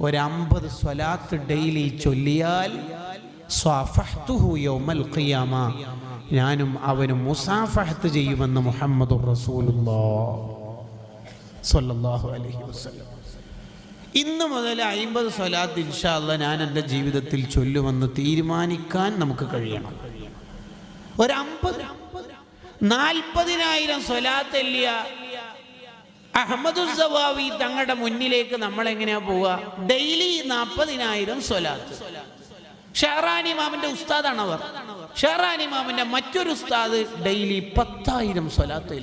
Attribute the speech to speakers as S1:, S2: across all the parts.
S1: ഒരമ്പത് സ്വലാത്ത് ഡെയിലി ചൊല്ലിയാൽ ഞാനും അവനും മുസാഫഹത്ത് ചെയ്യുമെന്ന് മുഹമ്മദ് ഇന്ന് മുതൽ അയിമ്പത് സ്വലാത്ത് ഇൻഷാല്ല ഞാൻ എന്റെ ജീവിതത്തിൽ ചൊല്ലുമെന്ന് തീരുമാനിക്കാൻ നമുക്ക് കഴിയണം. ഒരമ്പത് നാൽപ്പതിനായിരം സ്വലാത്ത് എല്ലിയ അഹമ്മദുസവാവി തങ്ങളുടെ മുന്നിലേക്ക് നമ്മൾ എങ്ങനെയാ പോവുക? ഡെയിലി നാൽപ്പതിനായിരം സ്വലാത്ത്. ഷെഹറാനി മാമിന്റെ ഉസ്താദാണ് അവർ ഷെഹറാനി മാമിന്റെ മറ്റൊരു ഉസ്താദ് ഡെയിലി പത്തായിരം സ്വലാത്ത്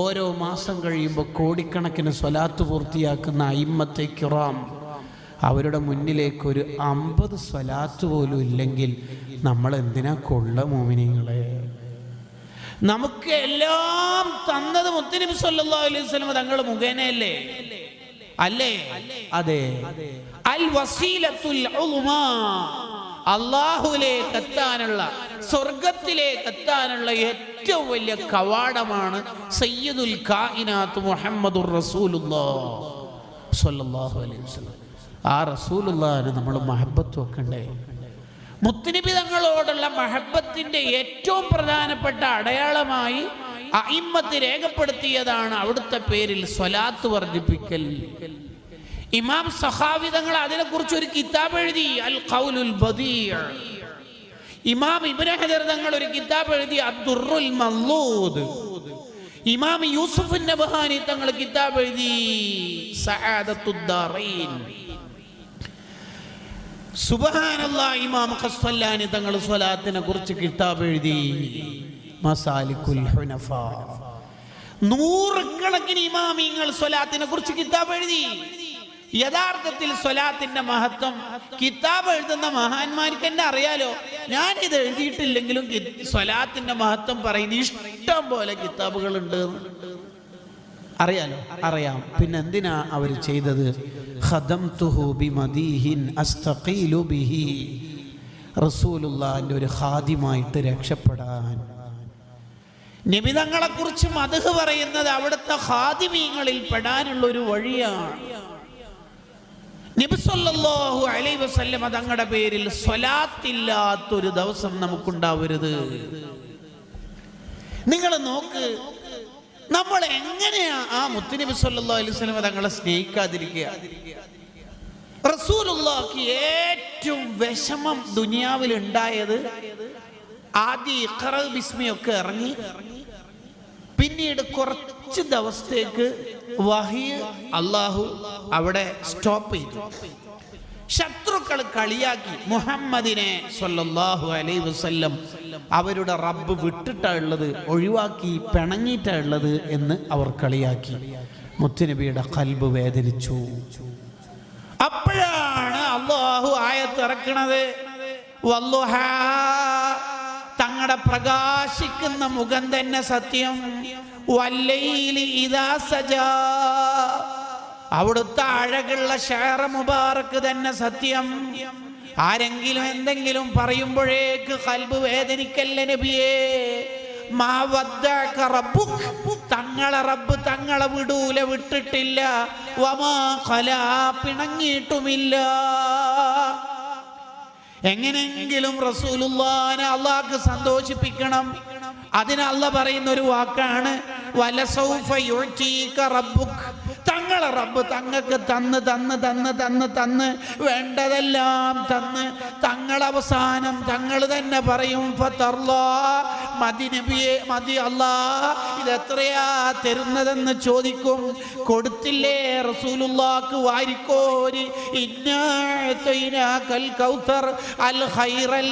S1: ഓരോ മാസം കഴിയുമ്പോൾ കോടിക്കണക്കിന് സ്വലാത്ത് പൂർത്തിയാക്കുന്ന അയിമ്മത്തെ കിറാം അവരുടെ മുന്നിലേക്ക് ഒരു അമ്പത് സ്വലാത്ത് പോലും ഇല്ലെങ്കിൽ നമ്മൾ എന്തിനാ കൊള്ള മോമിനിങ്ങളെ? നമുക്ക് എല്ലാം തന്നത് മുത്തനബി സല്ലല്ലാഹു അലൈഹി വസല്ലം തങ്ങൾ മുഖേനയല്ലേ അല്ലേ? അതെ. അൽ വസീലത്തുൽ അള്ളാഹുലേക്ക് എത്താനുള്ള സ്വർഗത്തിലേക്ക് എത്താനുള്ള ഏറ്റവും വലിയ കവാടമാണ് സയ്യിദുൽ കായിനാത്ത് മുഹമ്മദുർ സ്വല്ലല്ലാഹു അലൈഹി വസല്ലം. ആ റസൂലുള്ളാഹിനെ നമ്മൾ മഹബത്ത് വെക്കണ്ടേ? മുത്തുനബി തങ്ങളോടുള്ള മഹബത്തിന്റെ ഏറ്റവും പ്രധാനപ്പെട്ട അടയാളമായി അയിമ്മത്ത് രേഖപ്പെടുത്തിയതാണ് അവിടുത്തെ പേരിൽ സ്വലാത്ത് വർദ്ധിപ്പിക്കൽ. ഇമാം സഹാവിതങ്ങൾ അതിനെ അതിനെക്കുറിച്ച് ഒരു കിതാബ് എഴുതി അൽ ഖൗലുൽ ബദീഅ. ഇമാം തങ്ങൾ ഒരു കിതാബ് എഴുതി അബ്ദുറുൽ മല്ലൂദ്. ഇമാം യൂസുഫ് നബഹാനി തങ്ങൾ കിതാബ് എഴുതി സആദത്തുദ്ദാറൈൻ സുബഹാനല്ലാ ഇമാം ഖസ്വല്ലാനി തങ്ങൾ സ്വലാത്തിനെ കുറിച്ച് കിതാബ് എഴുതി. മസാലിക്കുൽ ഹുനഫ. നൂറുകണക്കിന് ഇമാമിങ്ങൾ സ്വലാത്തിനെ കുറിച്ച് കിതാബ് എഴുതി. യഥാർത്ഥത്തിൽ സ്വലാത്തിന്റെ മഹത്വം കിതാബ് എഴുതുന്ന മഹാന്മാർക്ക് എന്നെ അറിയാലോ? ഞാൻ ഇത് എഴുതിയിട്ടില്ലെങ്കിലും സ്വലാത്തിന്റെ മഹത്വം പറയുന്ന ഇഷ്ടം പോലെ കിതാബുകളുണ്ട്. അറിയാലോ? അറിയാം. പിന്നെ എന്തിനാ അവർ ചെയ്തത്? റസൂലുള്ളാഹിന്റെ ഒരു ഖാദിമായിട്ട് രക്ഷപ്പെടാൻ. നിമിതങ്ങളെ കുറിച്ച് മധു പറയുന്നത് അവിടുത്തെ ഹാദിമീങ്ങളിൽ പെടാനുള്ള ഒരു വഴിയാണ് നബിസല്ലാഹു അലൈ വസല്ലമ തങ്ങളുടെ പേരിൽ സ്വലാത്തില്ലാത്തൊരു ദിവസം നമുക്കുണ്ടാവരുത്. നിങ്ങൾ നോക്ക് നമ്മൾ എങ്ങനെയാ ആ മുത്തുനബി സല്ലല്ലാഹു അലൈഹി വസല്ലമ തങ്ങളെ സ്നേഹിക്കാതിരിക്കുക? റസൂലുള്ളാഹിക്ക് ഏറ്റവും വിഷമം ദുനിയാവിൽ ഉണ്ടായത് ആദ്യ ഇഖറ ബിസ്മിയൊക്കെ ഇറങ്ങി. പിന്നീട് കുറച്ച് ദിവസത്തേക്ക് വഹി അള്ളാഹു അവിടെ സ്റ്റോപ്പ് ചെയ്തു. ശത്രുക്കൾ കളിയാക്കി മുഹമ്മദിനെ സല്ലല്ലാഹു അലൈ വസ്ല്ലം അവരുടെ റബ്ബ് വിട്ടിട്ടാ ഉള്ളത് ഒഴിവാക്കി പിണങ്ങിയിട്ടാ ഉള്ളത് എന്ന് അവർ കളിയാക്കി. മുത്തുനബിയുടെ കൽബ് വേദനിച്ചു. അപ്പോഴാണ് അള്ളാഹു ആയത്തിറക്കണത് തങ്ങളുടെ പ്രകാശിക്കുന്ന മുഖം തന്നെ സത്യം. വല്ലയിൽ ഇതാ സജാ. അവിടുത്തെ അഴകുള്ള ഷേറ മുബാറക്ക് തന്നെ സത്യം. ആരെങ്കിലും എന്തെങ്കിലും പറയുമ്പോഴേക്ക് കൽബ് വേദനിക്കല്ല നബിയേ. തങ്ങളെ റബ്ബ് തങ്ങളെ വിടൂല വിട്ടിട്ടില്ല. വമാ കല പിണങ്ങിയിട്ടുമില്ല. എങ്ങനെങ്കിലും റസൂലുല്ലാനെ അള്ളാഹ്ക്ക് സന്തോഷിപ്പിക്കണം. അതിന് അല്ല പറയുന്ന ഒരു വാക്കാണ് വലസൗഫ യുഅ്തീക റബ്ബുക്. തങ്ങളെ റബ്ബ് തങ്ങൾക്ക് തന്ന് തന്ന് തന്ന് തന്ന് തന്ന് വേണ്ടതെല്ലാം തന്ന്. തങ്ങളവസാനം തങ്ങൾ തന്നെ പറയും മതി നബിയെ മതി അല്ലാ ഇത് എത്രയാ തരുന്നതെന്ന് ചോദിക്കും. കൊടുത്തില്ലേ റസൂലുള്ളാക്ക് വാരിക്കോരി. കൗസർ. അൽ ഹൈറൽ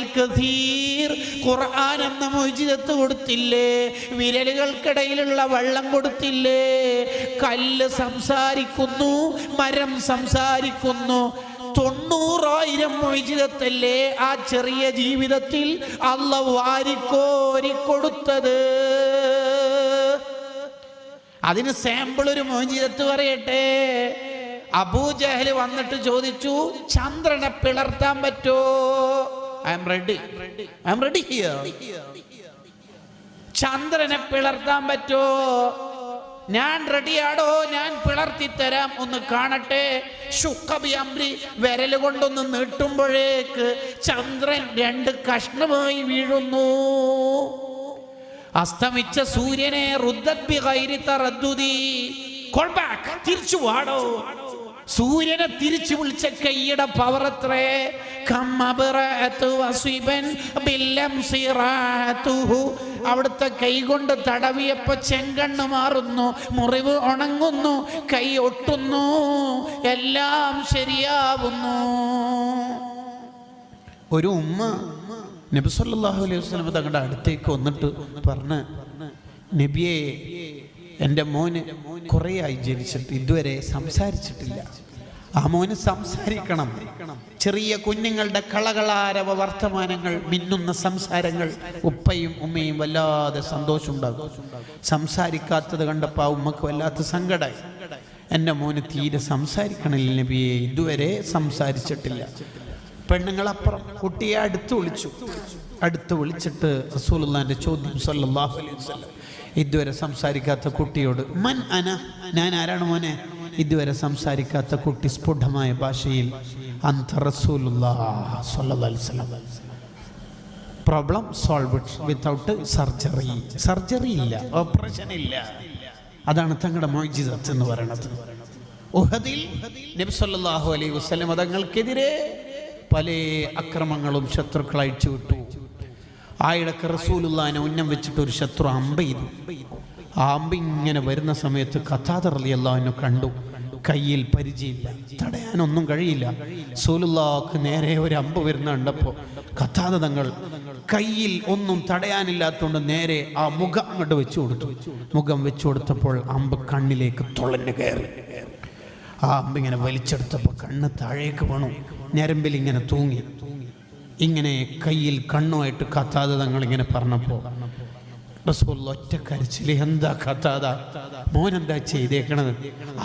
S1: മോചിതത്ത് കൊടുത്തില്ലേ? വിരലുകൾക്കിടയിലുള്ള വെള്ളം കൊടുത്തില്ലേ? കല്ല് സംസാരിക്കുന്നു മരം സംസാരിക്കുന്നു. തൊണ്ണൂറായിരം മൊയ്ജിതത്തല്ലേ ആ ചെറിയ ജീവിതത്തിൽ അല്ല വാരിക്കോരി കൊടുത്തത്? അതിന് സാമ്പിൾ ഒരു മോചിതത്ത് പറയട്ടെ. അബൂജഹൽ വന്നിട്ട് ചോദിച്ചു ചന്ദ്രനെ പിളർത്താൻ പറ്റോ? I am ready I am ready ചന്ദ്രനെ പിളർത്താൻ പറ്റോ? ഞാൻ റെഡിയാടോ ഞാൻ പിളർത്തി തരാം ഒന്ന് കാണട്ടെ. ശുക്കബി അമ്രി വിരൽ കൊണ്ടൊന്ന് നീട്ടുമ്പോഴേക്ക് ചന്ദ്രൻ രണ്ട് കഷ്ണമായി വീഴുന്നു. അസ്തമിച്ച സൂര്യനെ റുദ്ദബി ഗൈരി റദ്ദുതി Call തിരിച്ചു വാടോ. സൂര്യനെ തിരിച്ചു വിളിച്ച കൈയുടെ പവർ എത്രേ? കമ്മബറഅത്തു വസിബൻ ബില്ലംസിറാത്തുഹു. അവിടുത്തെ കൈകൊണ്ട് തടവിയപ്പോ ചെങ്കണ്ണ് മാറുന്നു മുറിവ് ഉണങ്ങുന്നു കൈ ഒട്ടുന്നു എല്ലാം ശരിയാവുന്നു. ഒരു ഉമ്മ നബി സല്ലല്ലാഹു അലൈഹി വസ്ലം തങ്ങളുടെ അടുത്തേക്ക് വന്നിട്ട് പറഞ്ഞ് നബിയെ എന്റെ മോന് കുറേ ആയി ജനിച്ചിട്ട് ഇതുവരെ സംസാരിച്ചിട്ടില്ല. ആ മോന് സംസാരിക്കണം. ചെറിയ കുഞ്ഞുങ്ങളുടെ കളകളാരവ വർത്തമാനങ്ങൾ മിന്നുന്ന സംസാരങ്ങൾ ഉപ്പയും ഉമ്മയും വല്ലാതെ സന്തോഷമുണ്ടാകും. സംസാരിക്കാത്തത് കണ്ടപ്പോൾ ആ ഉമ്മക്ക് വല്ലാത്ത സങ്കടമായി എന്റെ മോന് തീരെ സംസാരിക്കണില്ല നബിയെ ഇതുവരെ സംസാരിച്ചിട്ടില്ല. പെണ്ണുങ്ങളപ്പുറം കുട്ടിയെ അടുത്ത് വിളിച്ചു. അടുത്ത് വിളിച്ചിട്ട് റസൂലുള്ളാന്റെ ചോദ്യം സല്ലാഹു അലൈഹി വസല്ലം. ഇതുവരെ സംസാരിക്കാത്ത കുട്ടിയോട് മൻ അന? ഞാൻ ആരാണ് മോനെ? ഇതുവരെ സംസാരിക്കാത്ത കുട്ടി സ്ഫുടമായ ഭാഷയിൽ problem solve without surgery surgery ഇല്ല ഓപ്പറേഷൻ ഇല്ല. അതാണ് തങ്ങളുടെ മോജിസത്ത് എന്ന് പറയുന്നത്. ഉഹദിൽ അലൈഹി വസല്ലം തങ്ങൾക്കെതിരെ പല അക്രമങ്ങളും ശത്രുക്കൾ അയച്ചു വിട്ടു ആയിടക്ക് റസൂലുല്ലാനെ ഉന്നം വെച്ചിട്ട് ഒരു ശത്രു അമ്പ ചെയ്തു ആ അമ്പ ഇങ്ങനെ വരുന്ന സമയത്ത് കഥാതർ അലി കണ്ടു. കയ്യിൽ പരിചയമില്ല. തടയാനൊന്നും കഴിയില്ല. സൂലുള്ളാക്ക് നേരെ ഒരു അമ്പ് വരുന്ന കണ്ടപ്പോൾ കഥാത തങ്ങൾ കയ്യിൽ ഒന്നും തടയാനില്ലാത്തതുകൊണ്ട് നേരെ ആ മുഖം അങ്ങോട്ട് വെച്ചു കൊടുത്തു. മുഖം വെച്ചു കൊടുത്തപ്പോൾ അമ്പ് കണ്ണിലേക്ക് തുളഞ്ഞു കയറി. ആ അമ്പ് ഇങ്ങനെ വലിച്ചെടുത്തപ്പോൾ കണ്ണ് താഴേക്ക് വീണു. ഞരമ്പിൽ ഇങ്ങനെ തൂങ്ങി. ഇങ്ങനെ കയ്യിൽ കണ്ണുമായിട്ട് കത്താതെ തങ്ങൾ ഇങ്ങനെ പറഞ്ഞപ്പോൾ റസൂൽ ഒറ്റ കരച്ചിൽ എന്താ കത്താത മോൻ എന്താ ചെയ്തേക്കണത്?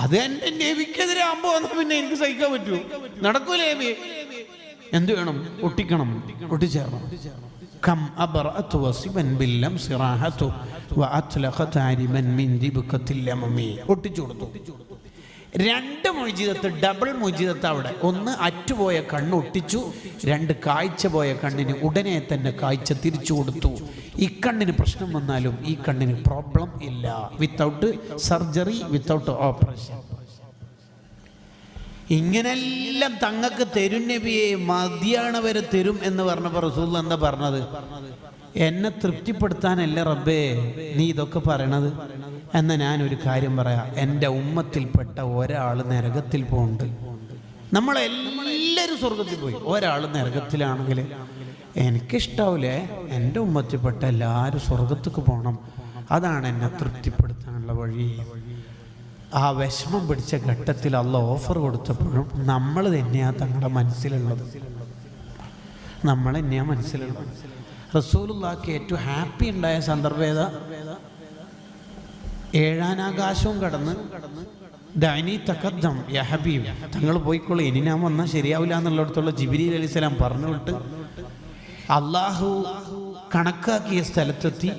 S1: അത് എന്റെ നബിക്കെതിരെ അമ്പോ വന്നാൽ പിന്നെ എനിക്ക് സഹിക്കാൻ പറ്റൂ. നടക്കൂലേ എന്ത് വേണം? ഒട്ടിക്കണം. ഒട്ടിച്ചേർണം. കം അബറഅതു വസിബൻ ബില്ലം സിറാഹതു വഅത്ലഖത അരിമൻ മിൻ ദിബ്കത്തിൽ യമമി ഒട്ടിച്ചു കൊടുത്തു. രണ്ട് മൊയ്ജിതത്ത് ഡബിൾ മൊയ്ജിതത്ത് അവിടെ. ഒന്ന് അറ്റുപോയ കണ്ണ് ഒട്ടിച്ചു രണ്ട് കാഴ്ച പോയ കണ്ണിന് ഉടനെ തന്നെ കാഴ്ച തിരിച്ചു കൊടുത്തു. ഈ കണ്ണിന് പ്രശ്നം വന്നാലും ഈ കണ്ണിന് പ്രോബ്ലം ഇല്ല. വിത്തൗട്ട് സർജറി വിത്തൗട്ട് ഓപ്പറേഷൻ ഇങ്ങനെല്ലാം തങ്ങൾക്ക് തരും നബിയെ മതിയാണവരെ തരും എന്ന് പറഞ്ഞപ്പോൾ റസൂൽ എന്താ പറഞ്ഞത്? എന്നെ തൃപ്തിപ്പെടുത്താനല്ല റബ്ബേ നീ ഇതൊക്കെ പറയണത്? എന്നാ ഞാനൊരു കാര്യം പറയാം. എന്റെ ഉമ്മത്തിൽപ്പെട്ട ഒരാൾ നരകത്തിൽ പോകുന്നുണ്ട് നമ്മളെല്ലാവരും സ്വർഗത്തിൽ പോയി. ഒരാൾ നരകത്തിലാണെങ്കിൽ എനിക്കിഷ്ടാവില്ലേ എന്റെ ഉമ്മത്തിൽപ്പെട്ട എല്ലാവരും സ്വർഗത്തേക്ക് പോകണം. അതാണ് എന്നെ തൃപ്തിപ്പെടുത്താനുള്ള വഴി. ആ വിഷമം പിടിച്ച ഘട്ടത്തിൽ അള്ള ഓഫർ കൊടുത്തപ്പോഴും നമ്മൾ തന്നെയാണ് തങ്ങളുടെ മനസ്സിലുള്ളത്. നമ്മൾ തന്നെയാണ് മനസ്സിലുള്ളത്. റസൂലുള്ളാക്ക് ഏറ്റവും ഹാപ്പി ഉണ്ടായ സന്ദർഭം ഏതാ? ഏഴാനാകാശവും കടന്ന് ദാനി തക്കദ്ദം യ ഹബീബ്. തങ്ങൾ പോയിക്കോളൂ ഇനി ഞാൻ വന്നാൽ ശരിയാവില്ല എന്നുള്ളിടത്തുള്ള ജിബിരി അലി സ്വലാം പറഞ്ഞു വിട്ട് അള്ളാഹു കണക്കാക്കിയ സ്ഥലത്തെത്തി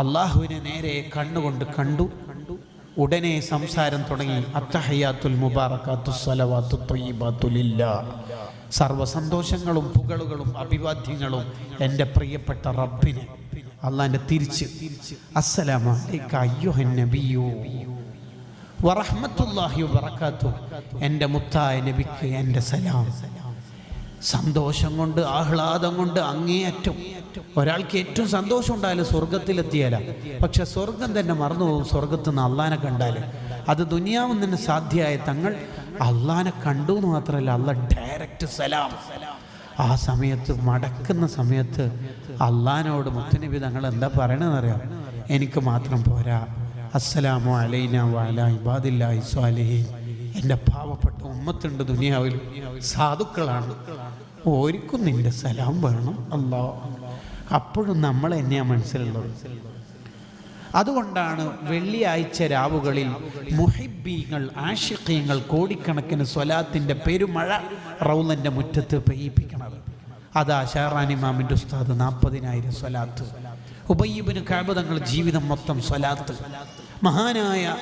S1: അള്ളാഹുവിനെ നേരെ കണ്ണുകൊണ്ട് കണ്ടു. ഉടനെ സംസാരം തുടങ്ങി അത്തഹയാത്തുൽ മുബാറക്കാത്തു സ്വലവാത്തു തൊയ്യബാത്തുലില്ല സർവസന്തോഷങ്ങളും പുകളുകളും അഭിവാദ്യങ്ങളും എന്റെ പ്രിയപ്പെട്ട റബ്ബിന്. അള്ളാന്റെ തിരിച്ച്. എന്റെ മുത്തായ നബിക്ക് എന്റെ സലാം. സന്തോഷം കൊണ്ട് ആഹ്ലാദം കൊണ്ട് അങ്ങേയറ്റം. ഒരാൾക്ക് ഏറ്റവും സന്തോഷം ഉണ്ടായാലും സ്വർഗത്തിലെത്തിയാല പക്ഷെ സ്വർഗം തന്നെ മറന്നു പോകും സ്വർഗത്ത് നിന്ന് അള്ളാനെ കണ്ടാൽ അത് ദുനിയാവും തന്നെ സാധ്യമായ തങ്ങൾ അള്ളാനെ കണ്ടു എന്ന് മാത്രമല്ല അള്ള ഡയറക്റ്റ് സലാം. ആ സമയത്ത് മടക്കുന്ന സമയത്ത് അള്ളഹാനോട് മുത്തനബി തങ്ങൾ എന്താ പറയണമെന്നറിയാം എനിക്ക് മാത്രം പോരാ. അസ്സലാമു അലൈന വാല ഇബാദില്ലാഹി സ്വാലിഹീൻ. എന്റെ പാവപ്പെട്ട ഉമ്മത്തുണ്ട് ദുനിയാവിൽ. സാധുക്കളാണ്. ഓർക്കും നിന്റെ സലാം വേണം. അല്ലാ അപ്പോഴും നമ്മൾ തന്നെയാണ് മനസ്സിലുള്ളത്. അതുകൊണ്ടാണ് വെള്ളിയാഴ്ച രാവുകളിൽ മുഹിബീങ്ങൾ ആഷിഖീങ്ങൾ കോടിക്കണക്കിന് സ്വലാത്തിന്റെ പെരുമഴ റൗലന്റെ മുറ്റത്ത് പെയ്യിപ്പിക്കണത്. അതാ ഷാറാനിമാമിന്റെ ഉസ്താദ് നാൽപ്പതിനായിരം സ്വലാത്ത്. ഉബയ്യബിന് കാബ് തങ്ങൾ ജീവിതം മൊത്തം സ്വലാത്ത്. മഹാനായ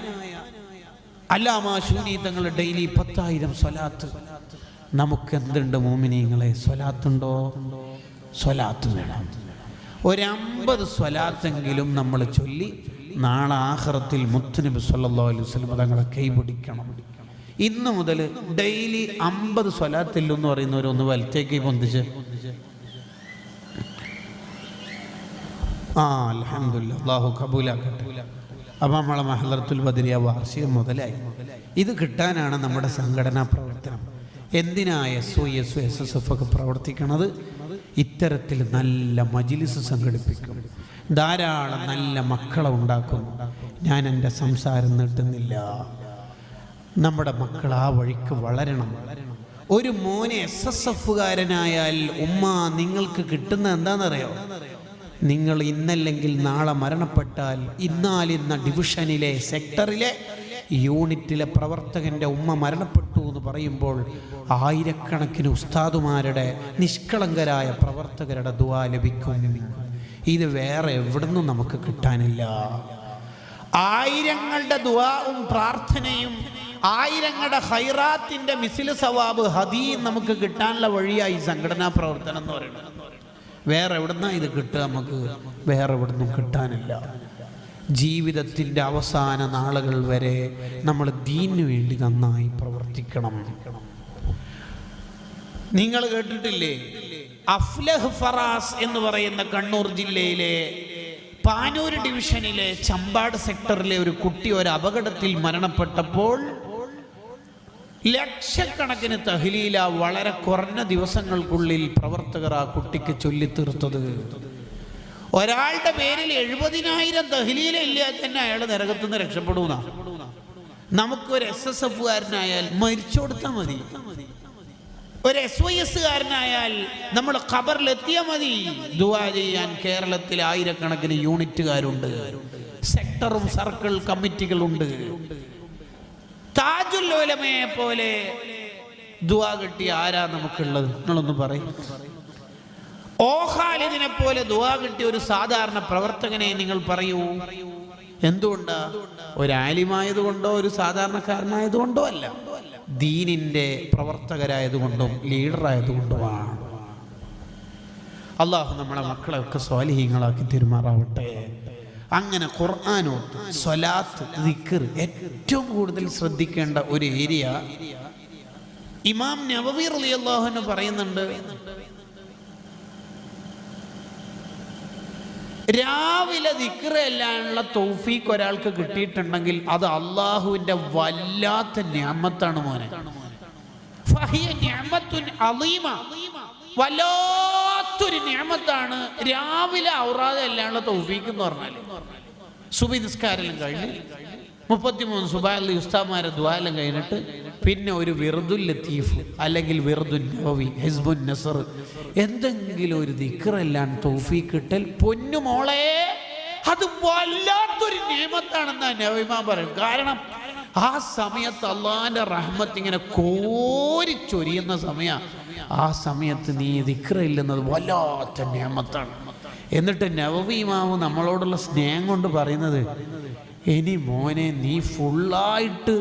S1: അല്ലാമ ശൂനി ഡെയിലി പത്തായിരം സ്വലാത്ത്. നമുക്ക് എന്തുണ്ട് മോമിനിങ്ങളെ? സ്വലാത്തുണ്ടോ? സ്വലാത്ത് വേണം. ഒരമ്പത് സ്വലാത്തെങ്കിലും നമ്മൾ ചൊല്ലി നാളെ ആഹ്റത്തിൽ മുത്തുനബി സല്ലല്ലാഹു അലൈഹി വസല്ലം തങ്ങളെ കൈപിടിക്കണം. ഇന്ന് മുതൽ ഡെയിലി അമ്പത് സ്വലാത്തില്ലെന്ന് പറയുന്നവരൊന്ന് വലത്തേക്ക് പൊന്തിച്ച്. ആ അലഹമില്ല അള്ളാഹു കബൂലാക്കട്ടെ. അപ്പം നമ്മളെ മഹലത്തുൽ ബദരിയ വാർഷികം മുതലായി. ഇത് കിട്ടാനാണ് നമ്മുടെ സംഘടനാ പ്രവർത്തനം. എന്തിനാ S O S O S S F ഒക്കെ പ്രവർത്തിക്കണത്? ഇത്തരത്തിൽ നല്ല മജിലിസ് സംഘടിപ്പിക്കും. ധാരാളം നല്ല മക്കളെ ഉണ്ടാക്കും. ഞാൻ എന്റെ സംസാരം നീട്ടുന്നില്ല നമ്മുടെ മക്കൾ ആ വഴിക്ക് വളരണം. ഒരു മോനെ എസ് എസ് എഫുകാരനായാൽ ഉമ്മ നിങ്ങൾക്ക് കിട്ടുന്ന എന്താണെന്നറിയോ? നിങ്ങൾ ഇന്നല്ലെങ്കിൽ നാളെ മരണപ്പെട്ടാൽ ഇന്നാലിന്ന ഡിവിഷനിലെ സെക്ടറിലെ യൂണിറ്റിലെ പ്രവർത്തകന്റെ ഉമ്മ മരണപ്പെട്ടു എന്ന് പറയുമ്പോൾ ആയിരക്കണക്കിന് ഉസ്താദുമാരുടെ നിഷ്കളങ്കരായ പ്രവർത്തകരുടെ ദുവാ ലഭിക്കും. ഇത് വേറെ എവിടുന്നും നമുക്ക് കിട്ടാനില്ല. ആയിരങ്ങളുടെ ദുവാവും പ്രാർത്ഥനയും ആയിരങ്ങളുടെ ഹൈറാത്തിന്റെ മിസിൽ സവാബ് ഹദീം നമുക്ക് കിട്ടാനുള്ള വഴിയായി സംഘടനാ പ്രവർത്തനം എന്ന് പറയുന്നത്. വേറെ എവിടുന്നാ ഇത് കിട്ടുക നമുക്ക്? വേറെ എവിടുന്നും കിട്ടാനില്ല. ജീവിതത്തിന്റെ അവസാന നാളുകൾ വരെ നമ്മൾ ദീനു വേണ്ടി നന്നായി പ്രവർത്തിക്കണം. നിങ്ങൾ കേട്ടിട്ടില്ലേ? അഫ്ലഹ് ഫറാസ് എന്ന് പറയുന്ന കണ്ണൂർ ജില്ലയിലെ പാനൂർ ഡിവിഷനിലെ ചമ്പാട് സെക്ടറിലെ ഒരു കുട്ടി ഒരു അപകടത്തിൽ മരണപ്പെട്ടപ്പോൾ ലക്ഷക്കണക്കിന് തഹ്ലീല വളരെ കുറഞ്ഞ ദിവസങ്ങൾക്കുള്ളിൽ പ്രവർത്തകർ ആ കുട്ടിക്ക് ചൊല്ലിത്തീർത്തത്. ഒരാളുടെ പേരിൽ എഴുപതിനായിരം തഹ്ലീല ഇല്ല തന്നെ അയാൾ നരകത്തുനിന്ന് രക്ഷപ്പെടുന്ന. നമുക്കൊരു എസ് എസ് എഫുകാരനായാൽ മരിച്ചു കൊടുത്താൽ മതി. ഒരു എസ് വൈ എസ് കാരനായാൽ നമ്മൾ ഖബറിലെത്തിയാൽ മതി. ദുവാ ചെയ്യാൻ കേരളത്തിൽ ആയിരക്കണക്കിന് യൂണിറ്റുകാരുണ്ട്. സെക്ടറും സർക്കിൾ കമ്മിറ്റികളുണ്ട്. താജുല്ലോലമയെ പോലെ ദുവാ കിട്ടിയ ആരാ നമുക്കുള്ളത്? നിങ്ങളൊന്ന് പറയും. ഓഹാലിദിനെ പോലെ ദുവാ കിട്ടിയ ഒരു സാധാരണ പ്രവർത്തകനെ നിങ്ങൾ പറയൂ. എന്തുകൊണ്ടാ? ഒരാലിമായതുകൊണ്ടോ ഒരു സാധാരണക്കാരനായതുകൊണ്ടോ അല്ല. ദീനിന്റെ പ്രവർത്തകരായതുകൊണ്ടും ലീഡറായതുകൊണ്ടുമാണ്. അള്ളാഹു നമ്മളെ മക്കളെയൊക്കെ സ്വാലിഹീങ്ങളാക്കി തെരുമാറാവട്ടെ. അങ്ങനെ ഖുർആാനോത്ത് സ്വലാത്ത് ദിക്കർ ഏറ്റവും കൂടുതൽ ശ്രദ്ധിക്കേണ്ട ഒരു ഏരിയ ഇമാം നവവീർ അലി അള്ളാഹുന് പറയുന്നുണ്ട്. രാവിലെ ദിക്കറല്ലാനുള്ള തൗഫീഖ് ഒരാൾക്ക് കിട്ടിയിട്ടുണ്ടെങ്കിൽ അത് അള്ളാഹുവിന്റെ വല്ലാത്ത ഞാമത്താണ് മോനെ. അളീമ. വല്ലാത്തൊരു ഞാമത്താണ് രാവിലെ ഔറാതെ അല്ലാനുള്ള തൗഫീഖ് എന്ന് പറഞ്ഞാൽ സുബി നിസ്കാരം കഴിഞ്ഞ് മുപ്പത്തിമൂന്ന് സുബാലി ഉസ്താമാരെ ദ്വാലം കഴിഞ്ഞിട്ട് പിന്നെ ഒരു വിറുദുൽ ലത്തീഫ് അല്ലെങ്കിൽ വിറുദുൽ നവവി ഹിസ്ബുൻ നസർ എന്തെങ്കിലും ഒരു ദിക്റെല്ലാം തൗഫീഖ് കിട്ടൽ പൊന്നു മോളെ അത് വല്ലാത്തൊരു നിയമത്താണെന്നാ നവിമാൻ പറയും. കാരണം ആ സമയത്ത് അള്ളാന്റെ റഹ്മത്ത് ഇങ്ങനെ കോരിച്ചൊരിയുന്ന സമയ. ആ സമയത്ത് നീ ദിക്റില്ലെന്നത് വല്ലാത്ത നിയമത്താണ് എന്നിട്ട് നവവീമാവ് നമ്മളോടുള്ള സ്നേഹം കൊണ്ട് പറയുന്നത് ഇനി മോനെ നീ ഫുള്ളായിട്ട്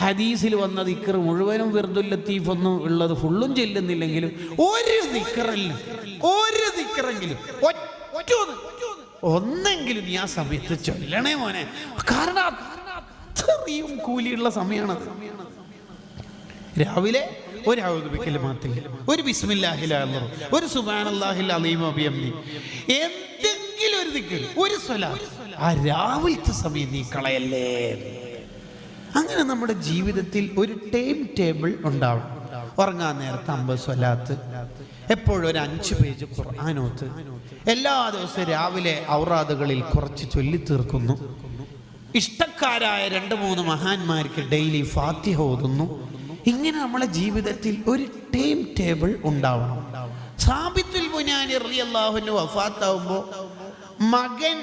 S1: ഹദീസിൽ വന്ന ദിക്കർ മുഴുവനും വെറുതുൽ ലത്തീഫ് ഒന്നും ഉള്ളത് ഫുള്ളും ചെല്ലുന്നില്ലെങ്കിലും ഒരു ദിക്കറല്ല ഒരു ദിക്കറെങ്കിലും ഒന്നെങ്കിലും നീ ആ സമയത്ത് ചൊല്ലണേ മോനെ. കാരണം അത്രയും കൂലിയുള്ള സമയമാണ്. രാവിലെ ഒരു ഔദ്യോഗിക്കൽ മാത്രമില്ല ഒരു ബിസ്മില്ലാഹിൽ അള്ളറു ഒരു സുബാനല്ലാഹിൽ എന്തെങ്കിലും ഒരു ദിക്കർ ഒരു സ്വല ആ രാവിലത്തെ സമയം നീ കളയല്ലേ? അങ്ങനെ നമ്മുടെ ജീവിതത്തിൽ ഒരു ടൈം ടേബിൾ ഉണ്ടാവണം. ഉറങ്ങാൻ നേരത്തെ അമ്പത് സ്വലാത്ത് എപ്പോഴും ഒരു അഞ്ച് പേജ് ഖുർആാനോത്ത്. എല്ലാ ദിവസവും രാവിലെ ഔറാദുകളിൽ കുറച്ച് ചൊല്ലി തീർക്കുന്നു. ഇഷ്ടക്കാരായ രണ്ട് മൂന്ന് മഹാന്മാർക്ക് ഡെയിലി ഫാത്തിഹ ഓതുന്നു. ഇങ്ങനെ നമ്മളെ ജീവിതത്തിൽ ഒരു ടൈം ടേബിൾ ഉണ്ടാവണം. സാബിത്തുൽ ബുനാനി റളിയല്ലാഹുവിന് വഫാത്താവുമ്പോൾ മകൻ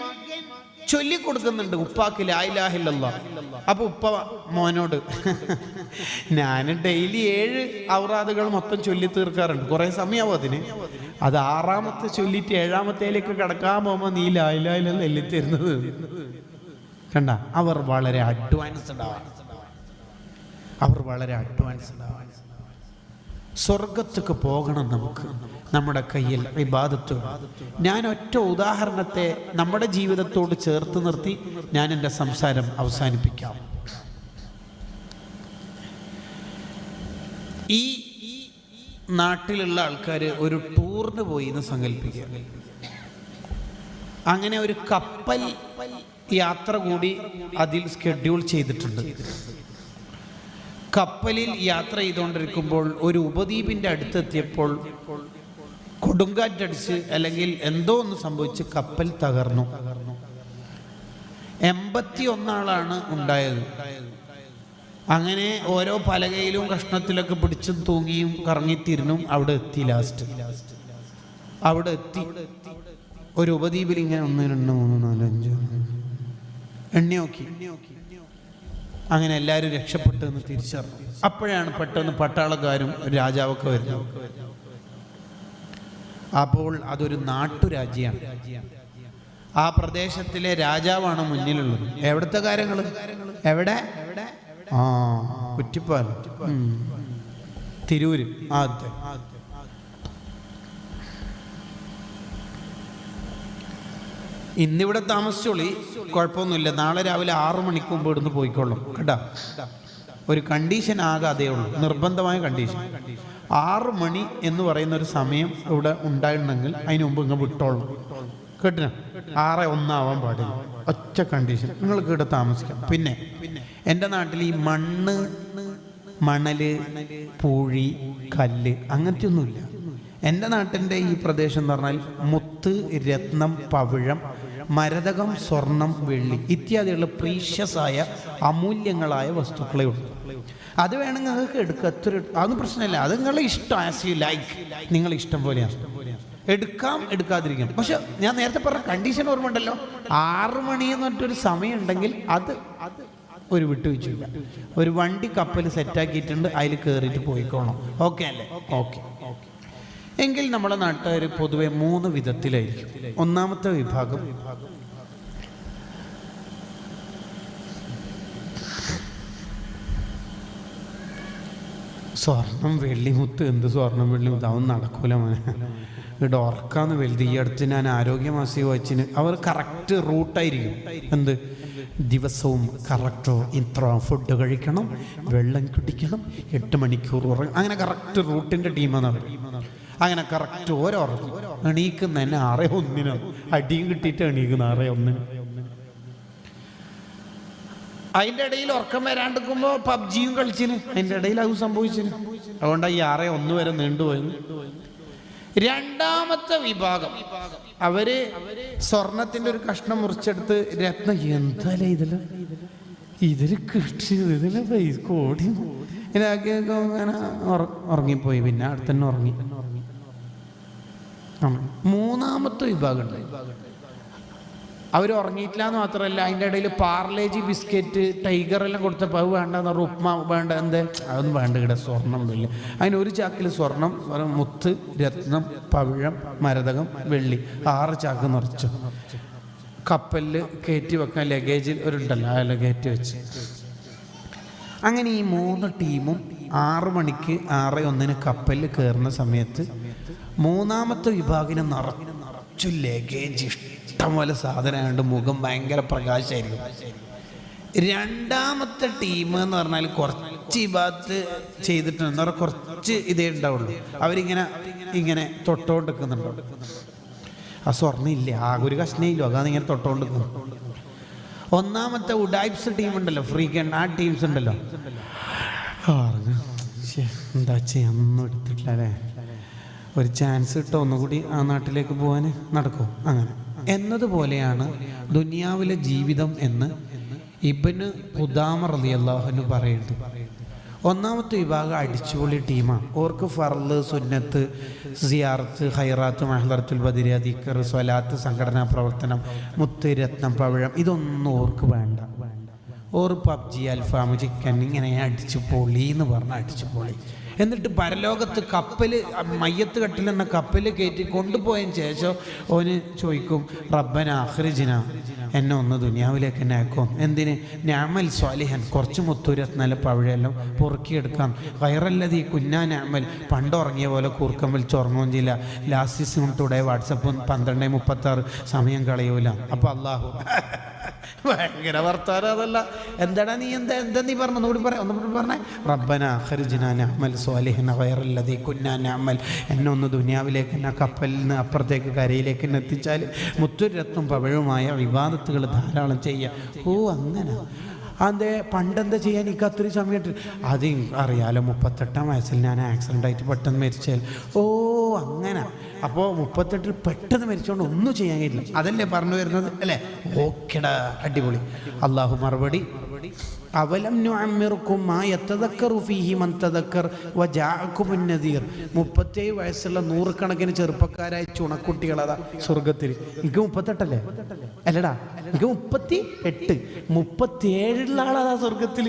S1: ചൊല്ലിക്കൊടുക്കുന്നുണ്ട് ഉപ്പാക്ക് ലായിലാഹില്ലല്ല അപ്പൊ ഉപ്പ മോനോട് ഞാൻ ഡെയിലി ഏഴ് ഔറാദുകൾ മൊത്തം ചൊല്ലി തീർക്കാറുണ്ട്. കുറെ സമയമാവും അതിന്? അത് ആറാമത്തെ ചൊല്ലിട്ട് ഏഴാമത്തേലേക്ക് കിടക്കാൻ പോകുമ്പോൾ നീ ലായിലാഹില്ല എല്ലിത്തരുന്നത് കണ്ട? അവർ വളരെ അഡ്വാൻസ്ഡ് ആണ് അവർ വളരെ അഡ്വാൻസ്ഡ് ആണ്. സ്വർഗത്തേക്ക് പോകണം നമുക്ക് നമ്മുടെ കയ്യിൽ ഇബാദത്ത് ഞാൻ ഒറ്റ ഉദാഹരണത്തെ നമ്മുടെ ജീവിതത്തോട് ചേർത്ത് നിർത്തി ഞാൻ എന്റെ സംസാരം അവസാനിപ്പിക്കാം. ഈ നാട്ടിലുള്ള ആൾക്കാർ ഒരു ടൂറിന് പോയി എന്ന് സങ്കല്പിക്കുക. അങ്ങനെ ഒരു കപ്പൽ യാത്ര കൂടി അതിൽ ഷെഡ്യൂൾ ചെയ്തിട്ടുണ്ട്. കപ്പലിൽ യാത്ര ചെയ്തുകൊണ്ടിരിക്കുമ്പോൾ ഒരു ഉപദ്വീപിന്റെ അടുത്തെത്തിയപ്പോൾ കൊടുങ്കാറ്റടിച്ച് അല്ലെങ്കിൽ എന്തോ ഒന്ന് സംഭവിച്ച് കപ്പൽ തകർന്നു. എൺപത്തി ഒന്നാളാണ് ഉണ്ടായത്. അങ്ങനെ ഓരോ പലകയിലും കഷ്ണത്തിലൊക്കെ പിടിച്ചും തൂങ്ങിയും കറങ്ങിത്തിരുന്നും അവിടെ എത്തി ലാസ്റ്റ് അവിടെ എത്തി. ഒരു ഉപദ്വീപിൽ ഇങ്ങനെ ഒന്ന് രണ്ട് മൂന്ന് നാല് അഞ്ച് എണ്ണി നോക്കി. അങ്ങനെ എല്ലാവരും രക്ഷപ്പെട്ടു എന്ന് തിരിച്ചറിഞ്ഞു. അപ്പോഴാണ് പെട്ടെന്ന് പട്ടാളക്കാരും രാജാവൊക്കെ വരുന്നത്. അപ്പോൾ അതൊരു നാട്ടുരാജ്യമാണ് ആ പ്രദേശത്തിലെ രാജാവാണ് മുന്നിലുള്ളത്. എവിടുത്തെ കാര്യങ്ങൾ എവിടെ? ആ കുറ്റിപ്പാലം. തിരൂര്. ആ അതെ ഇന്നിവിടെ താമസിച്ചോളി. കുഴപ്പമൊന്നുമില്ല. നാളെ രാവിലെ ആറു മണിക്ക് മുമ്പ് ഇവിടുന്ന് പോയിക്കൊള്ളും കേട്ടാ? ഒരു കണ്ടീഷൻ ആകെ അതേ ഉള്ളൂ. നിർബന്ധമായ കണ്ടീഷൻ ആറ് മണി എന്ന് പറയുന്ന ഒരു സമയം ഇവിടെ ഉണ്ടായിട്ടുണ്ടെങ്കിൽ അതിന് മുമ്പ് ഇങ്ങ് വിട്ടോളും കേട്ടിന? ആറ് ഒന്നാവാൻ പാടില്ല. ഒറ്റ കണ്ടീഷൻ നിങ്ങൾക്ക് ഇവിടെ താമസിക്കാം. പിന്നെ എന്റെ നാട്ടിൽ ഈ മണ്ണ് മണൽ പൂഴി കല്ല് അങ്ങനത്തെ ഒന്നുമില്ല എന്റെ നാട്ടിന്റെ ഈ പ്രദേശം എന്ന് പറഞ്ഞാൽ മുത്ത് രത്നം പവിഴം മരതകം സ്വർണം വെള്ളി ഇത്യാദിയുള്ള പ്രീഷ്യസായ അമൂല്യങ്ങളായ വസ്തുക്കളേ ഉള്ളൂ. അത് വേണമെങ്കിൽ നിങ്ങൾക്ക് എടുക്കുക. എത്ര അതൊന്നും പ്രശ്നമില്ല. അത് നിങ്ങളുടെ ഇഷ്ടം ആസ് യു ലൈക്ക് നിങ്ങളെ ഇഷ്ടം പോലെയാണ്. എടുക്കാം എടുക്കാതിരിക്കാം. പക്ഷെ ഞാൻ നേരത്തെ പറഞ്ഞ കണ്ടീഷൻ ഓർമ്മ ഉണ്ടല്ലോ. ആറ് മണി എന്ന് പറഞ്ഞിട്ടൊരു സമയം ഉണ്ടെങ്കിൽ അത് അത് ഒരു വിട്ടുവീഴ്ചയില്ല. ഒരു വണ്ടി കപ്പൽ സെറ്റാക്കിയിട്ടുണ്ട് അതിൽ കയറിയിട്ട് പോയിക്കോണം. ഓക്കെ അല്ലേ? ഓക്കെ ഓക്കെ എങ്കിൽ നമ്മുടെ നാട്ടുകാർ പൊതുവെ മൂന്ന് വിധത്തിലായിരിക്കും. ഒന്നാമത്തെ വിഭാഗം സ്വർണം വെള്ളിമുത്ത്. എന്ത് സ്വർണം വെള്ളിമുത്ത്? അവൻ നടക്കൂല മോനെ. ഇവിടെ ഉറക്കാന്ന് വലുത്. ഈ അടുത്ത് ഞാൻ ആരോഗ്യമാസി വായിച്ചിന്. അവർ കറക്റ്റ് റൂട്ടായിരിക്കും എന്ത്? ദിവസവും കറക്റ്റോ ഇത്ര ഫുഡ് കഴിക്കണം വെള്ളം കുടിക്കണം എട്ട് മണിക്കൂർ ഉറങ്ങും അങ്ങനെ കറക്റ്റ് റൂട്ടിന്റെ ടീമാണ് അങ്ങനെ കറക്റ്റ് ഓരോ എണീക്കുന്ന തന്നെ ആറേ ഒന്നിനും അടിയും കിട്ടിയിട്ട് എണീക്കുന്ന ആറേ ഒന്നിന് അതിന്റെ ഇടയിൽ ഉറക്കം വരാണ്ടിരിക്കുമ്പോൾ പബ്ജിയും കളിച്ചിന്. അതിന്റെ ഇടയിൽ അത് സംഭവിച്ചിന്. അതുകൊണ്ട് ഈ ആറേ ഒന്ന് വരെ നീണ്ടുപോയെന്ന് രണ്ടാമത്തെ വിഭാഗം. അവർ സ്വർണത്തിന്റെ ഒരു കഷ്ണം മുറിച്ചെടുത്ത് രത്നം. എന്തായാലും ഇതിൽ? ഇതിൽ കിട്ടിയത് ഇതിൽ കോടി. ഇതാക്കിയൊക്കെ അങ്ങനെ ഉറ- ഉറങ്ങിപ്പോയി. പിന്നെ അടുത്തന്നെ ഉറങ്ങി. മൂന്നാമത്തെ വിഭാഗം ഉണ്ട് അവർ ഉറങ്ങിയിട്ടില്ല എന്ന് മാത്രമല്ല അതിന്റെ ഇടയിൽ പാർലേജി ബിസ്ക്കറ്റ് ടൈഗർ എല്ലാം കൊടുത്തപ്പോൾ അത് വേണ്ട എന്ന് പറഞ്ഞാൽ ഉപ്മ വേണ്ട എന്ത്? അതൊന്നും വേണ്ട ഇവിടെ സ്വർണം ഇല്ല. അതിന് ഒരു ചാക്കിൽ സ്വർണം മുത്ത് രത്നം പവിഴം മരതകം വെള്ളി ആറ് ചാക്ക് നിറച്ചു. കപ്പലിൽ കയറ്റി വെക്കാൻ ലഗേജിൽ ഒരു ഉണ്ടല്ലോ ആ ലഗേറ്റ് വെച്ച്. അങ്ങനെ ഈ മൂന്ന് ടീമും ആറ് മണിക്ക് ആറ് ഒന്നിന് കപ്പലിൽ കയറുന്ന സമയത്ത് മൂന്നാമത്തെ വിഭാഗിന് നിറച്ചു ലഗേജ് ഇഷ്ടം പോലെ സാധനമായതുകൊണ്ട് മുഖം ഭയങ്കര പ്രകാശമായിരിക്കും. രണ്ടാമത്തെ ടീം എന്ന് പറഞ്ഞാൽ കുറച്ച് ഭാഗത്ത് ചെയ്തിട്ടുണ്ട്. എന്ന് കുറച്ച് ഇതേ ഉണ്ടാവുള്ളൂ. അവരിങ്ങനെ ഇങ്ങനെ തൊട്ടോണ്ട് ആ സ്വർണം ഇല്ല ആകെ ഒരു കഷ്ണേ ഇല്ലോ അതാണ് ഇങ്ങനെ തൊട്ടോണ്ട് നിൽക്കുന്നു ഒന്നാമത്തെ ഉഡായ്പ്സ് ടീം ഉണ്ടല്ലോ. ഫ്രീക്കൻ ആ ടീംസ് ഉണ്ടല്ലോ. എന്താ ചെയ്യാൻ ഒന്നും എടുത്തിട്ടില്ല അല്ലേ? ഒരു ചാൻസ് കിട്ടോ ഒന്നുകൂടി ആ നാട്ടിലേക്ക് പോകാൻ നടക്കും. അങ്ങനെ. എന്നതുപോലെയാണ് ദുനിയാവിലെ ജീവിതം എന്ന് ഇബന് ഉദാമർ അലി അള്ളാഹുന് പറയുന്നത്. ഒന്നാമത്തെ വിഭാഗം അടിച്ചുപൊളി ടീമാണ്. ഓർക്ക് ഫർൾ സുന്നത്ത് സിയാർത്ത് ഹൈറാത്ത് മഹ്ലർത്തുൽ ബദിര ദിക്കർ സ്വലാത്ത് സംഘടനാ പ്രവർത്തനം മുത്തുരത്നം പവിഴം ഇതൊന്നും ഓർക്ക് വേണ്ട.
S2: ഓറ് പബ്ജി അൽഫാം ചിക്കൻ ഇങ്ങനെ അടിച്ചു പൊളി എന്ന് പറഞ്ഞ് അടിച്ചു പൊളി. എന്നിട്ട് പരലോകത്ത് കപ്പൽ മയ്യത്ത് കട്ടിലെന്ന കപ്പൽ കയറ്റി കൊണ്ടുപോയതിന് ശേഷം ഓന് ചോദിക്കും റബ്ബന അഹ്റിജിന എന്നെ ഒന്ന് ദുനിയാവിലേക്ക് തന്നെ അയക്കും. എന്തിന്? ഞാമൽ സ്വാലിഹൻ കുറച്ച് മുത്തൂരത്ത് നല്ല പഴയെല്ലാം പൊറുക്കിയെടുക്കാം. വയറല്ലത് കുഞ്ഞാ ഞാമൽ. പണ്ട് ഉറങ്ങിയ പോലെ കൂർക്കം വിളിച്ച് ഉറങ്ങുകയും ചെയ്യില്ല ലാസ്റ്റ് ടുഡേ വാട്സപ്പ് പന്ത്രണ്ട് മുപ്പത്താറ് സമയം കളയൂല. അപ്പോൾ അള്ളാഹു ഭയങ്കര വർത്താനം അതല്ല. എന്താടാ നീ എന്താ എന്താ നീ പറഞ്ഞു? ഒന്നുകൂടി പറയാം ഒന്നുകൂടി പറഞ്ഞേ. റബ്ബന ഖർജിന നഅമൽ സ്വാലിഹന ഗൈറല്ലദീ കുന്നാ നഅമൽ. എന്നെ ഒന്ന് ദുനിയാവിലേക്ക് എന്നെ കപ്പലിൽ നിന്ന് അപ്പുറത്തേക്ക് കരയിലേക്ക് എന്നെ എത്തിച്ചാൽ മുത്തുരത്തും പവഴുമായ വിവാദത്തുകൾ ധാരാളം ചെയ്യുക ഓ അങ്ങനെ. അതെ പണ്ടെന്താ ചെയ്യാൻ എനിക്ക് അത്രയും സമയത്ത്? അത് അറിയാലോ മുപ്പത്തെട്ടാം വയസ്സിൽ ഞാൻ ആക്സിഡന്റ് ആയിട്ട് പെട്ടെന്ന് മരിച്ചാൽ ഓ അങ്ങനെ. അപ്പോൾ മുപ്പത്തെട്ടിൽ പെട്ടെന്ന് മരിച്ചുകൊണ്ട് ഒന്നും ചെയ്യാൻ കഴിയില്ല. അതല്ലേ പറഞ്ഞു വരുന്നത്? അല്ലേ? ഓക്കെടാ അടിപൊളി. അള്ളാഹു മറുപടി. അവലം നുഅമ്മിറുക്കും മാ യത്തദക്കറു ഫീഹി മൻ തദക്കർ വജാഅക്കുമുൻ നദീർ മുപ്പത്തേഴ് വയസ്സുള്ള നൂറുകണക്കിന് ചെറുപ്പക്കാരായ ചുണക്കുട്ടികളതാ സ്വർഗത്തിൽ എനിക്ക് മുപ്പത്തെട്ടല്ലേ? അല്ലടാ എനിക്ക് മുപ്പത്തി എട്ട് മുപ്പത്തിയേഴുള്ള ആളതാ സ്വർഗത്തിൽ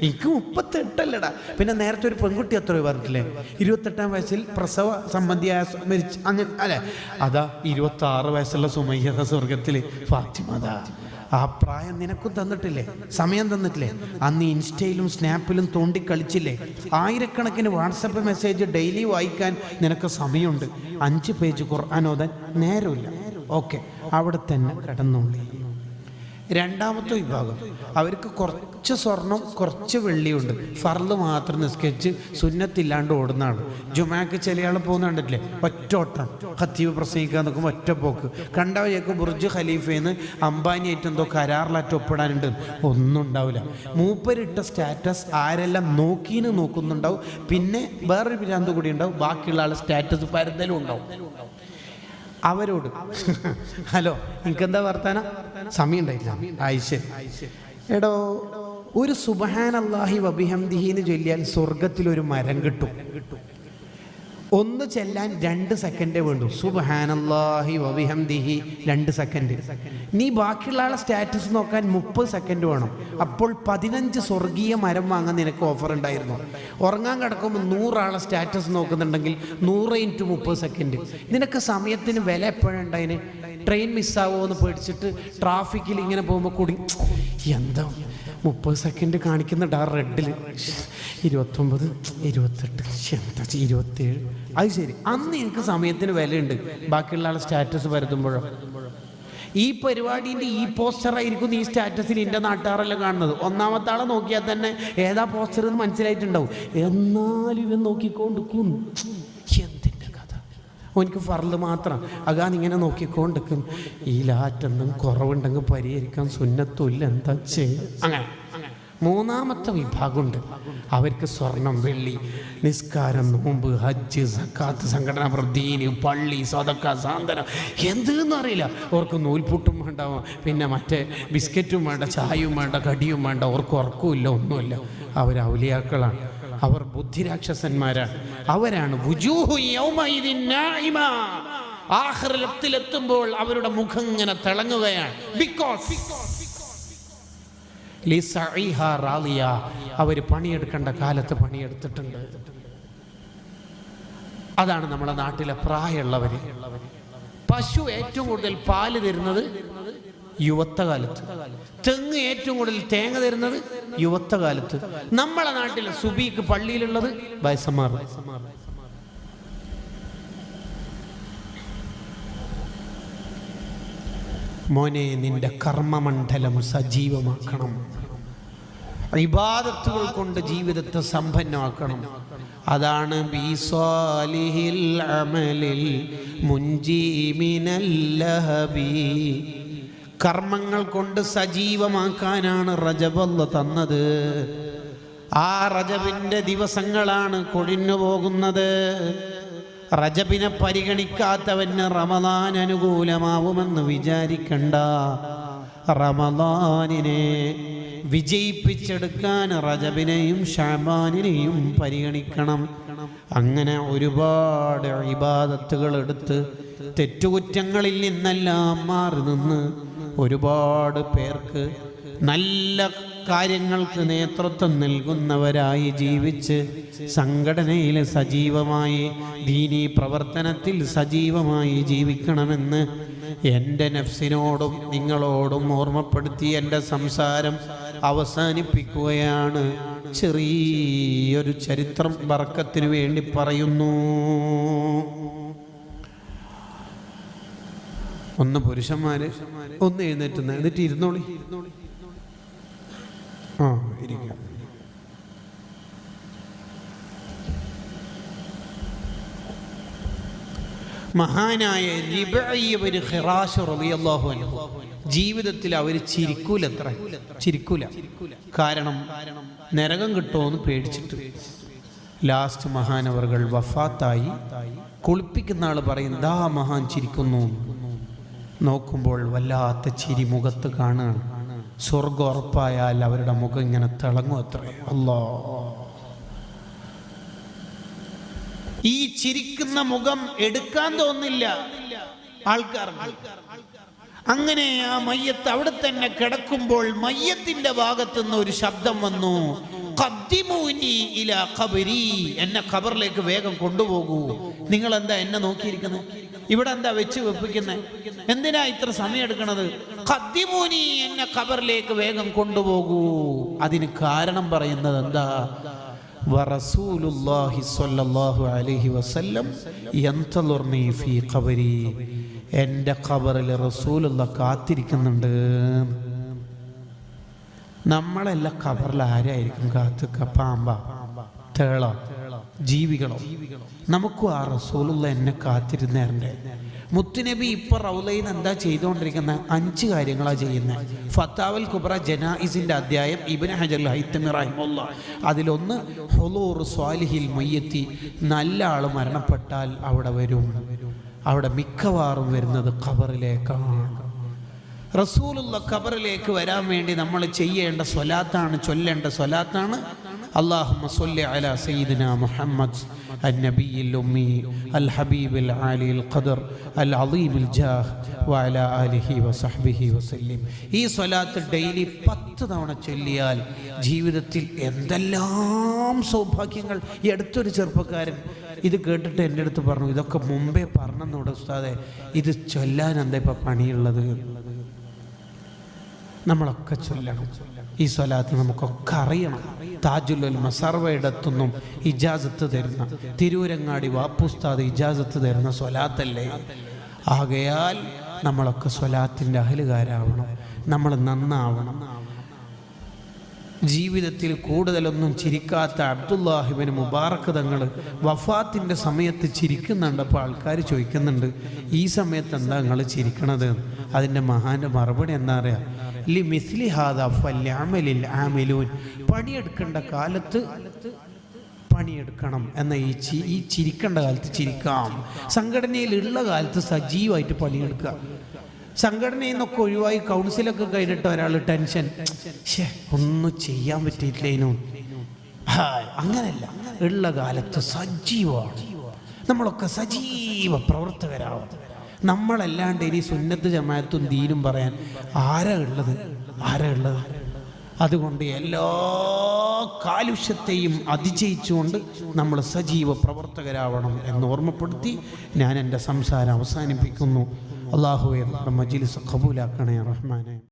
S2: എനിക്ക് മുപ്പത്തെട്ടല്ലടാ. പിന്നെ നേരത്തെ ഒരു പെൺകുട്ടി എത്രയോ പറഞ്ഞിട്ടില്ലേ? ഇരുപത്തെട്ടാം വയസ്സിൽ പ്രസവ സംബന്ധിയായ മരിച്ച് അങ്ങനെ അല്ലേ. അതാ ഇരുപത്തി ആറ് വയസ്സുള്ള സുമയ്യത സ്വർഗത്തിൽ ഫാത്തിമതാ ആ പ്രായം നിനക്കും തന്നിട്ടില്ലേ? സമയം തന്നിട്ടില്ലേ? അന്ന് ഇൻസ്റ്റയിലും സ്നാപ്പിലും തോണ്ടി കളിച്ചില്ലേ ആയിരക്കണക്കിന് വാട്സപ്പ് മെസ്സേജ് ഡെയിലി വായിക്കാൻ നിനക്ക് സമയമുണ്ട്. അഞ്ച് പേജ് ഖുർആൻ നേരമില്ല. ഓക്കെ അവിടെ തന്നെ കിടന്നുള്ളി രണ്ടാമത്തെ വിഭാഗം. അവർക്ക് കുറച്ച് സ്വർണം കുറച്ച് വെള്ളിയുണ്ട്. ഫർദ് മാത്രം നിസ്കരിച്ച് സുന്നത്തില്ലാണ്ട് ഓടുന്നതാണ്. ജുമാക്ക് ചില ആൾ പോകുന്ന കണ്ടിട്ടില്ലേ? ഒറ്റ ഓട്ടം ഹത്തീവ് പ്രസംഗിക്കാൻ നോക്കുമ്പോൾ ഒറ്റ പോക്ക്. കണ്ട വഴിയൊക്കെ ബുർജ് ഖലീഫേന്ന് അംബാനിയായിട്ട് എന്തോ കരാറിലായിട്ട് ഒപ്പിടാനുണ്ട്. ഒന്നും ഉണ്ടാവില്ല. മൂപ്പരിട്ട സ്റ്റാറ്റസ് ആരെല്ലാം നോക്കീന്ന് നോക്കുന്നുണ്ടാവും. പിന്നെ വേറൊരു ഭ്രാന്ത് കൂടി ഉണ്ടാവും. ബാക്കിയുള്ള ആൾ സ്റ്റാറ്റസ് പരന്തലും ഉണ്ടാവും. അവരോട്. ഹലോ എനിക്കെന്താ വർത്താനം? സമയം ഉണ്ടായില്ല ആയിശ്ശേരി എടോ ഒരു സുബഹാനല്ലാഹി വബിഹംദിഹി എന്ന് ചൊല്ലിയാൽ സ്വർഗത്തിൽ ഒരു മരം കിട്ടും. ഒന്ന് ചെല്ലാൻ രണ്ട് സെക്കൻഡേ വേണ്ടു. സുബഹാനല്ലാഹി വബിഹംദിഹി രണ്ട് സെക്കൻഡ്. നീ ബാക്കിയുള്ള ആളെ സ്റ്റാറ്റസ് നോക്കാൻ മുപ്പത് സെക്കൻഡ് വേണം. അപ്പോൾ പതിനഞ്ച് സ്വർഗീയ മരം വാങ്ങാൻ നിനക്ക് ഓഫർ ഉണ്ടായിരുന്നു. ഉറങ്ങാൻ കിടക്കുമ്പോൾ നൂറാളെ സ്റ്റാറ്റസ് നോക്കുന്നുണ്ടെങ്കിൽ നൂറ് ഇന്റു മുപ്പത് സെക്കൻഡ്. നിനക്ക് സമയത്തിന് വില എപ്പോഴുണ്ടായിന് ട്രെയിൻ മിസ്സാവോ എന്ന് പേടിച്ചിട്ട് ട്രാഫിക്കിൽ ഇങ്ങനെ പോകുമ്പോൾ കൂടി. എന്താ? മുപ്പത് സെക്കൻഡ് കാണിക്കുന്ന ആ റെഡിൽ ഇരുപത്തൊമ്പത് ഇരുപത്തെട്ട് എന്താ ഇരുപത്തേഴ്. അത് ശരി. അന്ന് എനിക്ക് സമയത്തിന് വിലയുണ്ട്. ബാക്കിയുള്ള ആളെ സ്റ്റാറ്റസ് പരത്തുമ്പോഴോ ഈ പരിപാടിന്റെ ഈ പോസ്റ്ററായിരിക്കും ഈ സ്റ്റാറ്റസിൽ എന്റെ നാട്ടുകാരെല്ലാം കാണുന്നത്. ഒന്നാമത്തെ ആളെ നോക്കിയാൽ തന്നെ ഏതാ പോസ്റ്റർ എന്ന് മനസ്സിലായിട്ടുണ്ടാവും. എന്നാലും ഇവൻ നോക്കിക്കൊണ്ട് ഓനിക്ക് ഫറൽ മാത്രം. അകാൻ ഇങ്ങനെ നോക്കിക്കൊണ്ടിരിക്കും ഈ ലാറ്റെന്നും കുറവുണ്ടെങ്കിൽ പരിഹരിക്കാൻ സുന്നത്തുമില്ല. എന്താ ചെയ്യും അങ്ങനെ മൂന്നാമത്തെ വിഭാഗമുണ്ട്. അവർക്ക് സ്വർണം വെള്ളി നിസ്കാരം നോമ്പ് ഹജ്ജ് സക്കാത്ത് സംഘടന പ്രദീന് പള്ളി സ്വതക്ക സാന്ത്വനം. എന്തെന്ന് അറിയില്ല. അവർക്ക് നൂൽപുട്ടും വേണ്ട പിന്നെ മറ്റേ ബിസ്ക്കറ്റും വേണ്ട ചായയും വേണ്ട കടിയും വേണ്ട. അവർക്ക് ഉറക്കമില്ല ഒന്നുമില്ല. അവർ ഔലിയാക്കളാണ്. അവർ ബുദ്ധിരാക്ഷസന്മാരാണ് അവരാണ്. ആഖിറത്തിലെത്തുമ്പോൾ അവരുടെ മുഖം ഇങ്ങനെ തിളങ്ങുകയാണ് ബിക്കോസ് അവർ പണിയെടുക്കേണ്ട കാലത്ത് പണിയെടുത്തിട്ടുണ്ട്. അതാണ് നമ്മുടെ നാട്ടിലെ പ്രായമുള്ളവർ പശു ഏറ്റവും കൂടുതൽ പാൽ തരുന്നത് യുവത്ത കാലത്ത് തെങ്ങ് ഏറ്റവും കൂടുതൽ തേങ്ങ തരുന്നത് യുവത്ത കാലത്ത് നമ്മളെ നാട്ടിൽ സുബീക്ക് പള്ളിയിലുള്ളത് വയസ്സന്മാർ. മോനെ നിന്റെ കർമ്മമണ്ഡലം സജീവമാക്കണം. ഇബാദത്തുകൾ കൊണ്ട് ജീവിതത്തെ സമ്പന്നമാക്കണം. അതാണ് ബിസ്വാലിഹിൽ അമലിൽ മുൻജീമിനൽ ലഹബി കർമ്മങ്ങൾ കൊണ്ട് സജീവമാക്കാനാണ് റജബല്ല തന്നത്. ആ റജബിന്റെ ദിവസങ്ങളാണ് കൊഴിഞ്ഞു പോകുന്നത്. റജബിനെ പരിഗണിക്കാത്തവന് റമദാൻ അനുകൂലമാവുമെന്ന് വിചാരിക്കണ്ട. റമദാനിനെ വിജയിപ്പിച്ചെടുക്കാൻ റജബിനെയും ഷാബാനിനെയും പരിഗണിക്കണം. അങ്ങനെ ഒരുപാട് ഇബാദത്തുകൾ എടുത്ത് തെറ്റുകുറ്റങ്ങളിൽ നിന്നെല്ലാം മാറി നിന്ന് ഒരുപാട് പേർക്ക് നല്ല കാര്യങ്ങൾക്ക് നേതൃത്വം നൽകുന്നവരായി ജീവിച്ച് സംഘടനയിൽ സജീവമായി ദീനീ പ്രവർത്തനത്തിൽ സജീവമായി ജീവിക്കണമെന്ന് എന്റെ നഫ്സിനോടും നിങ്ങളോടും ഓർമ്മപ്പെടുത്തി എന്റെ സംസാരം അവസാനിപ്പിക്കുകയാണ്. ചെറിയൊരു ചരിത്രം വർക്കത്തിനു വേണ്ടി പറയുന്നു. ഒന്ന് പുരുഷന്മാര് ഒന്ന് എഴുന്നേറ്റുന്ന. എന്നിട്ട് ഇരുന്നോളി. ആ ഇരിക്കാം. മഹാനായ ജീവിതത്തിൽ അവർ ചിരിക്കൂലത്ര. ചിരിക്കൂല. കാരണം നരകം കിട്ടുമോന്ന് പേടിച്ചിട്ട്. ലാസ്റ്റ് മഹാനവറുകൾ വഫാത്തായി. കുളിപ്പിക്കുന്ന ആൾ പറയും ദാ മഹാൻ ചിരിക്കുന്നു. നോക്കുമ്പോൾ വല്ലാത്ത ചിരി മുഖത്ത് കാണുകയാണ് സ്വർഗം ഉറപ്പായാൽ അവരുടെ മുഖം ഇങ്ങനെ തിളങ്ങും അത്രേ. അല്ലോ. ഈ ചിരിക്കുന്ന മുഖം എടുക്കാൻ തോന്നില്ല ആൾക്കാർ അങ്ങനെ ആ മയ്യത്ത് അവിടെ തന്നെ കിടക്കുമ്പോൾ മയ്യത്തിന്റെ ഭാഗത്തുനിന്ന് ഒരു ശബ്ദം വന്നു. എന്നെ ഖബറിലേക്ക് വേഗം കൊണ്ടുപോകൂ. നിങ്ങൾ എന്താ എന്നെ നോക്കിയിരിക്കുന്നത്? ഇവിടെ എന്താ വെച്ച് വെപ്പിക്കുന്നത് എന്തിനാ ഇത്ര സമയം എടുക്കണത് ഖദ്ദിമൂനി എന്നെ ഖബറിലേക്ക് വേഗം കൊണ്ടുപോകൂ. അതിന് കാരണം പറയുന്നത് എന്താ? വറസൂലുല്ലാഹി സ്വല്ലല്ലാഹു അലൈഹി വസല്ലം ഫീ ഖബറിൽ റസൂലുള്ള കാത്തിരിക്കുന്നുണ്ട്. നമ്മളെല്ലാം കബറിൽ ആരായിരിക്കും? കാത്തുക്ക പാമ്പ തേള ജീവികളോ. നമുക്കും ആ റസൂലുള്ള എന്നെ കാത്തിരുന്നേരണ്ടേ? മുത്തുനബി ഇപ്പൊ റൗലയിൽ എന്താ ചെയ്തുകൊണ്ടിരിക്കുന്ന അഞ്ച് കാര്യങ്ങളാണ് ചെയ്യുന്നത് ഫത്താവൽ കുബ്ര ജനായിസിന്റെ അധ്യായം ഇബിൻ ഹജർ ഹൈത്തമി റഹിമുള്ള അതിലൊന്ന് ഹുലൂർ സ്വാലിഹിൽ മയ്യത്തി. നല്ല ആൾ മരണപ്പെട്ടാൽ അവിടെ വരും. അവിടെ മിക്കവാറും വരുന്നത് ഖബറിലേക്കാണ്. റസൂലുള്ള ഖബറിലേക്ക് വരാൻ വേണ്ടി നമ്മൾ ചെയ്യേണ്ട സ്വലാത്താണ് ചൊല്ലേണ്ട സ്വലാത്താണ് اللهم صل على سيدنا محمد النبي الأمي الحبيب العالي القدر العظيم الجاه وعلى آله وصحبه وسلم ഈ സ്വലാത്ത് ഡെയിലി പത്ത് തവണ ചൊല്ലിയാൽ ജീവിതത്തിൽ എന്തെല്ലാം സൗഭാഗ്യങ്ങൾ ഈ അടുത്തൊരു ചെറുപ്പക്കാരൻ ഇത് കേട്ടിട്ട് എൻ്റെ അടുത്ത് പറഞ്ഞു ഇതൊക്കെ മുമ്പേ പറഞ്ഞെന്നോട് ഉസ്താദെ ഇത് ചൊല്ലാൻ എന്താ ഇപ്പം പണിയുള്ളത് നമ്മളൊക്കെ ചൊല്ലണം. ഈ സ്വലാത്ത് നമുക്കൊക്കെ അറിയണം. താജുൽ സർവയിടത്തുനിന്നും ഇജാസത്ത് തരുന്ന തിരൂരങ്ങാടി വാപ്പുസ്താദ് ഇജാസത്ത് തരുന്ന സ്വലാത്തല്ലേ? ആകയാൽ നമ്മളൊക്കെ സ്വലാത്തിന്റെ അഹലുകാരാവണം. നമ്മൾ നന്നാവണം. ജീവിതത്തിൽ കൂടുതലൊന്നും ചിരിക്കാത്ത അബ്ദുല്ലാഹിബിന് മുബാറക്ക് തങ്ങൾ വഫാത്തിന്റെ സമയത്ത് ചിരിക്കുന്നുണ്ട് അപ്പോൾ ആൾക്കാർ ചോദിക്കുന്നുണ്ട് ഈ സമയത്ത് എന്താ നിങ്ങൾ ചിരിക്കണത്? അതിന്റെ മഹാന്റെ മറുപടി എന്താ അറിയാം? ലി മിസ്ലി ഹാദ ഫല്യാമലിൽ ആമിലൂൻ പണിയെടുക്കേണ്ട കാലത്ത് പണിയെടുക്കണം എന്ന ഈ ചി ഈ ചിരിക്കേണ്ട കാലത്ത് ചിരിക്കാം. സംഘടനയിലുള്ള കാലത്ത് സജീവമായിട്ട് പണിയെടുക്കുക. സംഘടനയിൽ നിന്നൊക്കെ ഒഴിവായി കൗൺസിലൊക്കെ കഴിഞ്ഞിട്ട് ഒരാൾ ടെൻഷൻ. ഷേ ഒന്നും ചെയ്യാൻ പറ്റിയില്ലേനു അങ്ങനെയല്ല ഉള്ള കാലത്ത് സജീവമാണ്. നമ്മളൊക്കെ സജീവ പ്രവർത്തകരാവും നമ്മളല്ലാണ്ട് ഇനി സുന്നത്ത് ജമാഅത്തും ദീനും പറയാൻ ആരാ ഉള്ളത്? ആരാ ഉള്ളത്? അതുകൊണ്ട് എല്ലാ കാലുഷ്യത്തെയും അതിജയിച്ചുകൊണ്ട് നമ്മൾ സജീവ പ്രവർത്തകരാവണം എന്ന് ഓർമ്മപ്പെടുത്തി ഞാൻ എന്റെ സംസാരം അവസാനിപ്പിക്കുന്നു. അള്ളാഹുവെ നമ്മുടെ മജിലിസ് കബൂലാക്കണേ റഹ്മാനെ.